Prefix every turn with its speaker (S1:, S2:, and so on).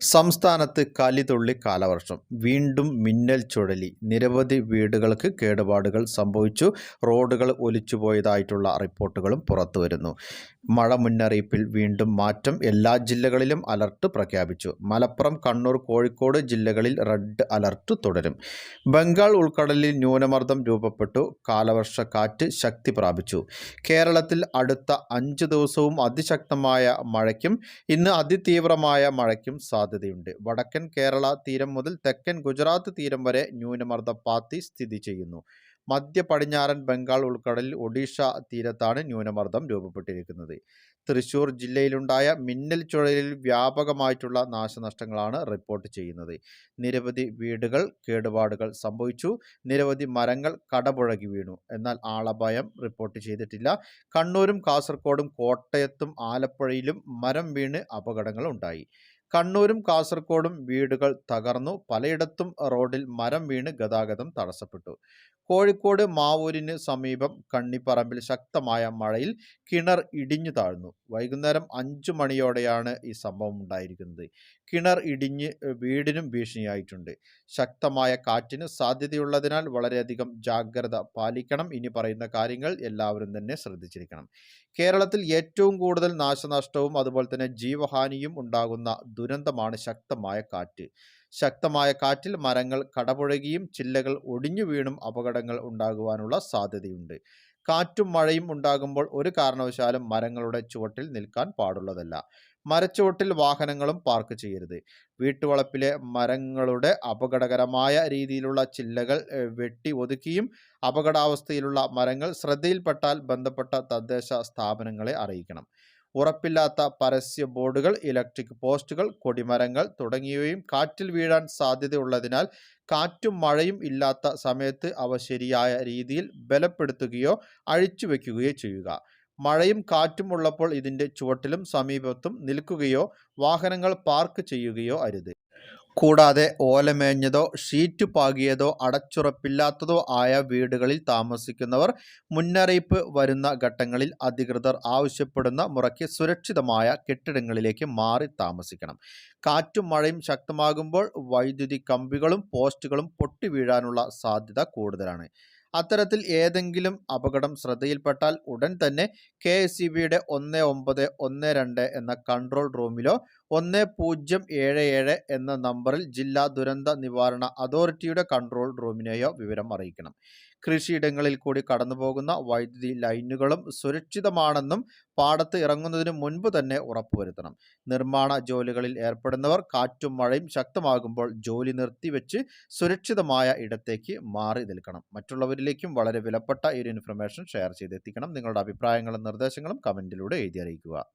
S1: സംസ്ഥാനത്ത് കലിതുള്ളി കാലവർഷം. വീണ്ടും മിന്നൽ ചുഴലി. നിരവധി വീടുകൾക്ക് കേടുപാടുകൾ സംഭവിച്ചു. റോഡുകൾ ഒലിച്ചുപോയതായിട്ടുള്ള റിപ്പോർട്ടുകളും പുറത്തുവരുന്നു. മഴ മുന്നറിയിപ്പിൽ വീണ്ടും മാറ്റം എല്ലാ ജില്ലകളിലും അലർട്ട് പ്രഖ്യാപിച്ചു. മലപ്പുറം കണ്ണൂർ കോഴിക്കോട് ജില്ലകളിൽ റെഡ് അലർട്ട് തുടരും. ബംഗാൾ ഉൾക്കടലിൽ ന്യൂനമർദ്ദം രൂപപ്പെട്ടു. കാലവർഷ കാറ്റ് ശക്തി പ്രാപിച്ചു. കേരളത്തിൽ അടുത്ത അഞ്ച് ദിവസവും അതിശക്തമായ മഴയ്ക്കും ഇന്ന് അതിതീവ്രമായ മഴയ്ക്കും സാധ്യതയുണ്ട്. വടക്കൻ കേരള തീരം മുതൽ തെക്കൻ ഗുജറാത്ത് തീരം വരെ ന്യൂനമർദ്ദ പാത്തി സ്ഥിതി ചെയ്യുന്നു. മധ്യ പടിഞ്ഞാറൻ ബംഗാൾ ഉൾക്കടലിൽ ഒഡീഷ തീരത്താണ് ന്യൂനമർദ്ദം രൂപപ്പെട്ടിരിക്കുന്നത്. തൃശൂർ ജില്ലയിലുണ്ടായ മിന്നൽ ചുഴലിൽ വ്യാപകമായിട്ടുള്ള നാശനഷ്ടങ്ങളാണ് റിപ്പോർട്ട് ചെയ്യുന്നത്. നിരവധി വീടുകൾ കേടുപാടുകൾ സംഭവിച്ചു. നിരവധി മരങ്ങൾ കടപുഴകി വീണു. എന്നാൽ ആളപായം റിപ്പോർട്ട് ചെയ്തിട്ടില്ല. കണ്ണൂരും കാസർഗോഡും കോട്ടയത്തും ആലപ്പുഴയിലും മരം വീണ് അപകടങ്ങൾ ഉണ്ടായി. കണ്ണൂരും കാസർഗോഡും വീടുകൾ തകർന്നു. പലയിടത്തും റോഡിൽ മരം വീണ് ഗതാഗതം തടസ്സപ്പെട്ടു. കോഴിക്കോട് മാവൂരിന് സമീപം കണ്ണിപ്പറമ്പിൽ ശക്തമായ മഴയിൽ കിണർ ഇടിഞ്ഞു താഴ്ന്നു. വൈകുന്നേരം അഞ്ചു മണിയോടെയാണ് ഈ സംഭവം ഉണ്ടായിരിക്കുന്നത്. കിണർ ഇടിഞ്ഞ് വീടിനും ഭീഷണിയായിട്ടുണ്ട്. ശക്തമായ കാറ്റിന് സാധ്യതയുള്ളതിനാൽ വളരെയധികം ജാഗ്രത പാലിക്കണം. ഇനി പറയുന്ന കാര്യങ്ങൾ എല്ലാവരും തന്നെ ശ്രദ്ധിച്ചിരിക്കണം. കേരളത്തിൽ ഏറ്റവും കൂടുതൽ നാശനഷ്ടവും അതുപോലെ തന്നെ ജീവഹാനിയും ഉണ്ടാകുന്ന ദുരന്തമാണ് ശക്തമായ കാറ്റ്. ശക്തമായ കാറ്റിൽ മരങ്ങൾ കടപുഴകിയും ചില്ലകൾ ഒടിഞ്ഞു വീണും അപകടങ്ങൾ ഉണ്ടാകുവാനുള്ള സാധ്യതയുണ്ട്. കാറ്റും മഴയും ഉണ്ടാകുമ്പോൾ ഒരു കാരണവശാലും മരങ്ങളുടെ ചുവട്ടിൽ നിൽക്കാൻ പാടുള്ളതല്ല. മരച്ചുവട്ടിൽ വാഹനങ്ങളും പാർക്ക് ചെയ്യരുത്. വീട്ടുവളപ്പിലെ മരങ്ങളുടെ അപകടകരമായ രീതിയിലുള്ള ചില്ലകൾ വെട്ടി ഒതുക്കിയും അപകടാവസ്ഥയിലുള്ള മരങ്ങൾ ശ്രദ്ധയിൽപ്പെട്ടാൽ ബന്ധപ്പെട്ട തദ്ദേശ സ്ഥാപനങ്ങളെ അറിയിക്കണം. ഉറപ്പില്ലാത്ത പരസ്യ ബോർഡുകൾ ഇലക്ട്രിക് പോസ്റ്റുകൾ കൊടിമരങ്ങൾ തുടങ്ങിയവയും കാറ്റിൽ വീഴാൻ സാധ്യതയുള്ളതിനാൽ കാറ്റും മഴയും ഇല്ലാത്ത സമയത്ത് അവ ശരിയായ രീതിയിൽ ബലപ്പെടുത്തുകയോ അഴിച്ചു വയ്ക്കുകയോ ചെയ്യുക. മഴയും കാറ്റും ഉള്ളപ്പോൾ ഇതിന്റെ ചുവട്ടിലും സമീപത്തും നിൽക്കുകയോ വാഹനങ്ങൾ പാർക്ക് ചെയ്യുകയോ അരുത്. കൂടാതെ ഓലമേഞ്ഞതോ ഷീറ്റ് പാകിയതോ അടച്ചുറപ്പില്ലാത്തതോ ആയ വീടുകളിൽ താമസിക്കുന്നവർ മുന്നറിയിപ്പ് വരുന്ന ഘട്ടങ്ങളിൽ അധികൃതർ ആവശ്യപ്പെടുന്ന മുറയ്ക്ക് സുരക്ഷിതമായ കെട്ടിടങ്ങളിലേക്ക് മാറി താമസിക്കണം. കാറ്റും മഴയും ശക്തമാകുമ്പോൾ വൈദ്യുതി കമ്പികളും പോസ്റ്റുകളും പൊട്ടി വീഴാനുള്ള സാധ്യത കൂടുതലാണ്. അത്തരത്തിൽ ഏതെങ്കിലും അപകടം ശ്രദ്ധയിൽപ്പെട്ടാൽ ഉടൻ തന്നെ കെ എസ് ഇ ബിയുടെ ഒന്ന് ഒമ്പത് ഒന്ന് രണ്ട് എന്ന കൺട്രോൾ റൂമിലോ ഒന്ന് പൂജ്യം ഏഴ് ഏഴ് എന്ന നമ്പറിൽ ജില്ലാ ദുരന്ത നിവാരണ അതോറിറ്റിയുടെ കൺട്രോൾ റൂമിനെയോ വിവരം അറിയിക്കണം. കൃഷിയിടങ്ങളിൽ കൂടി കടന്നുപോകുന്ന വൈദ്യുതി ലൈനുകളും സുരക്ഷിതമാണെന്നും പാടത്ത് ഇറങ്ങുന്നതിന് മുൻപ് തന്നെ ഉറപ്പുവരുത്തണം. നിർമ്മാണ ജോലികളിൽ ഏർപ്പെടുന്നവർ കാറ്റും മഴയും ശക്തമാകുമ്പോൾ ജോലി നിർത്തിവെച്ച് സുരക്ഷിതമായ ഇടത്തേക്ക് മാറി നിൽക്കണം. മറ്റുള്ളവരിലേക്കും വളരെ വിലപ്പെട്ട ഈ ഒരു ഇൻഫർമേഷൻ ഷെയർ ചെയ്തെത്തിക്കണം. നിങ്ങളുടെ അഭിപ്രായങ്ങളും നിർദ്ദേശങ്ങളും കമന്റിലൂടെ എഴുതി അറിയിക്കുക.